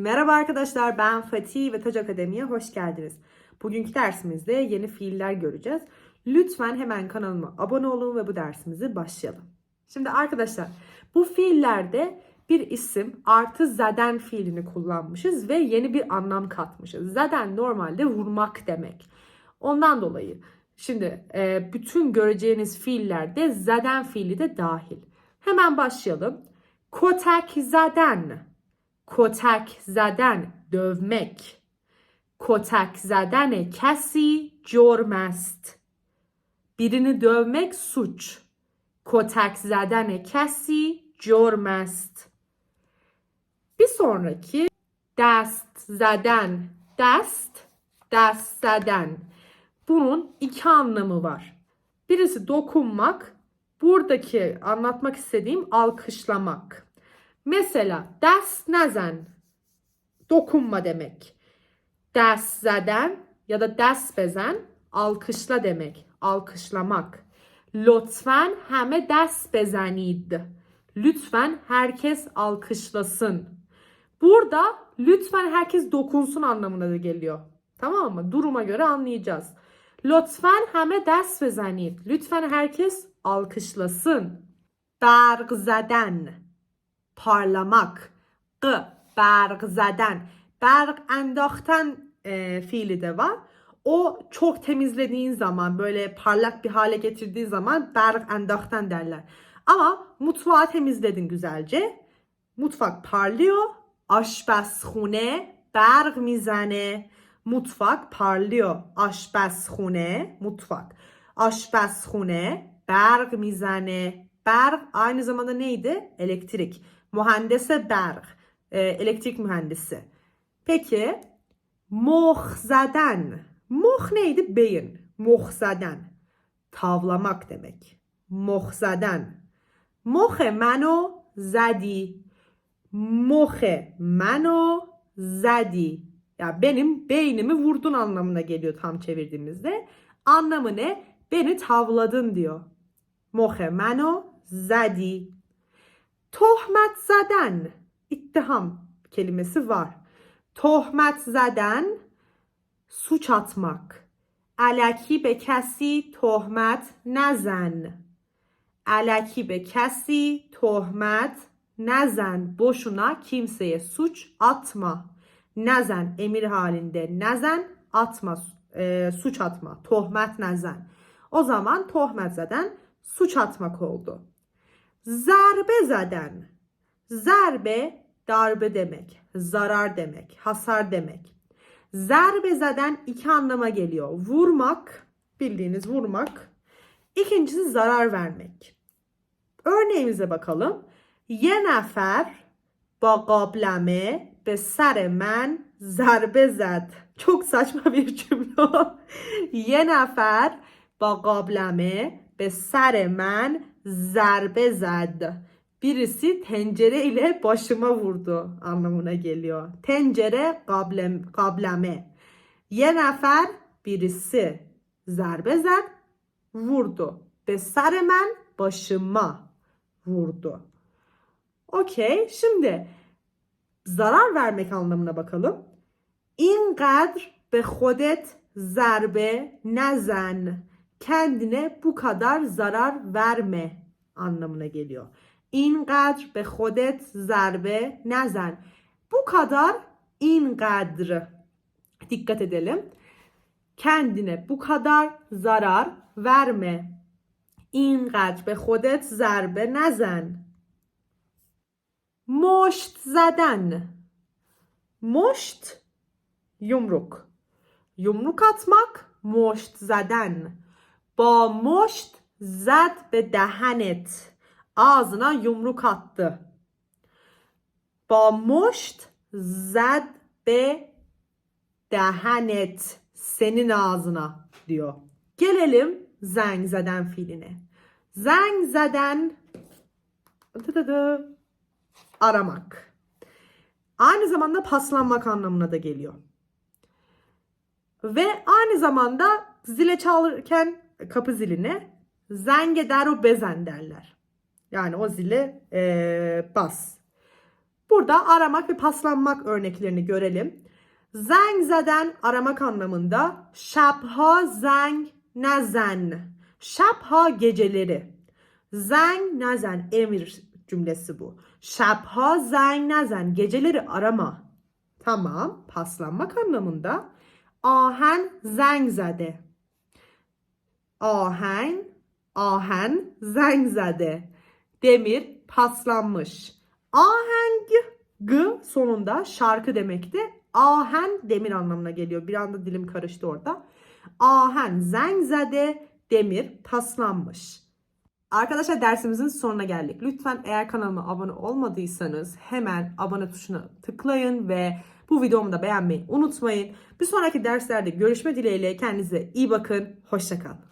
Merhaba arkadaşlar ben Fatih ve Tac Akademi'ye hoş geldiniz. Bugünkü dersimizde yeni fiiller göreceğiz. Lütfen hemen kanalıma abone olun ve bu dersimizi başlayalım. Şimdi arkadaşlar bu fiillerde bir isim artı zaden fiilini kullanmışız ve yeni bir anlam katmışız. Zaden normalde vurmak demek. Ondan dolayı şimdi e, bütün göreceğiniz fiillerde zaden fiili de dahil. Hemen başlayalım. Kotek zaden. Kotek zaden dövmek. Kotek zadن کسی جرم است. Birini dövmek suç. Kotek zadن کسی جرم است. Bir sonraki dest zaden dest dest zaden. Bunun iki anlamı var. Birisi dokunmak, buradaki anlatmak istediğim alkışlamak. Mesela dest nezen dokunma demek. Dest zaden ya da dest bezen alkışla demek. Alkışlamak. Lütfen heme dest bezenid. Lütfen herkes alkışlasın. Burada lütfen herkes dokunsun anlamına da geliyor. Tamam mı? Duruma göre anlayacağız. Lütfen heme dest bezenid. Lütfen herkes alkışlasın. Berg zaden. Parlamak. G. Berg zaden. Berg endahten e, fiili de var. O çok temizlediğin zaman böyle parlak bir hale getirdiği zaman berg endahten derler. Ama mutfağı temizledin güzelce. Mutfak parlıyor. Aşpezhune berg mizane. Mutfak parlıyor. Aşpezhune mutfak. Aşpezhune berg mizane. Berg aynı zamanda neydi? Elektrik. Mühendise berg. Elektrik mühendisi. Peki moh zaden. Moh neydi? Beyin. Moh zaden. Tavlamak demek. Moh zaden. Mohe mano zadi. Mohe mano zadi. Ya benim beynimi vurdun anlamına geliyor tam çevirdiğimizde. Anlamı ne? Beni tavladın diyor. Mohe mano zadi. Tohmet zaden. İttiham kelimesi var. Tohmet zaden suç atmak. Alaki be kesi tohmet nezen. Alaki be kesi tohmet nezen. Boşuna kimseye suç atma. Nezen emir halinde. Nezen atma. e, suç atma. Tohmet nezen. O zaman tohmet zaten suç atmak oldu. Zarbe zaden. Zarbe darbe demek, zarar demek, hasar demek. Zarbe zaden iki anlama geliyor. Vurmak, bildiğiniz vurmak. İkincisi zarar vermek. Örneğimize bakalım. Ye nefer ba be seremen zarbe zed. Çok saçma bir cümle. Ye nefer ba be sere men ضربه زد. Birisi tencere ile başıma vurdu anlamına geliyor. Tencere kablem, kableme. Ye nefer birisi zarbe zed vurdu. Be saremen başıma vurdu. Okey şimdi zarar vermek anlamına bakalım. İnqadr be xodet zarbe nezen. kendine bu kadar zarar verme anlamına geliyor. İnqadr be khodet zarbe nezen. Bu kadar inqadr. Dikkat edelim. Kendine bu kadar zarar verme. İnqadr be khodet zarbe nezen. Moşt zaden. Moşt yumruk. Yumruk atmak, moşt zaden. Ba moşt zed be dehenet. Ağzına yumruk attı. Ba moşt zed be dehenet. Senin ağzına diyor. Gelelim zengzeden fiiline. Zengzeden aramak. Aynı zamanda paslanmak anlamına da geliyor. Ve aynı zamanda zile çalırken kapı ziline zenge der o bezen derler. Yani o zile e, bas. Burada aramak ve paslanmak örneklerini görelim. Zeng zeden aramak anlamında şabha zeng nezen. Şabha geceleri. Zeng nezen emir cümlesi bu. Şabha zeng nezen geceleri arama. Tamam paslanmak anlamında. Ahen zeng zade. Ahen, ahen zeng zade. Demir paslanmış. Aheng g sonunda şarkı demekti. Ahen demir anlamına geliyor. Bir anda dilim karıştı orada. Ahen zengzade demir paslanmış. Arkadaşlar dersimizin sonuna geldik. Lütfen eğer kanalıma abone olmadıysanız hemen abone tuşuna tıklayın ve bu videomu da beğenmeyi unutmayın. Bir sonraki derslerde görüşme dileğiyle kendinize iyi bakın. Hoşçakalın.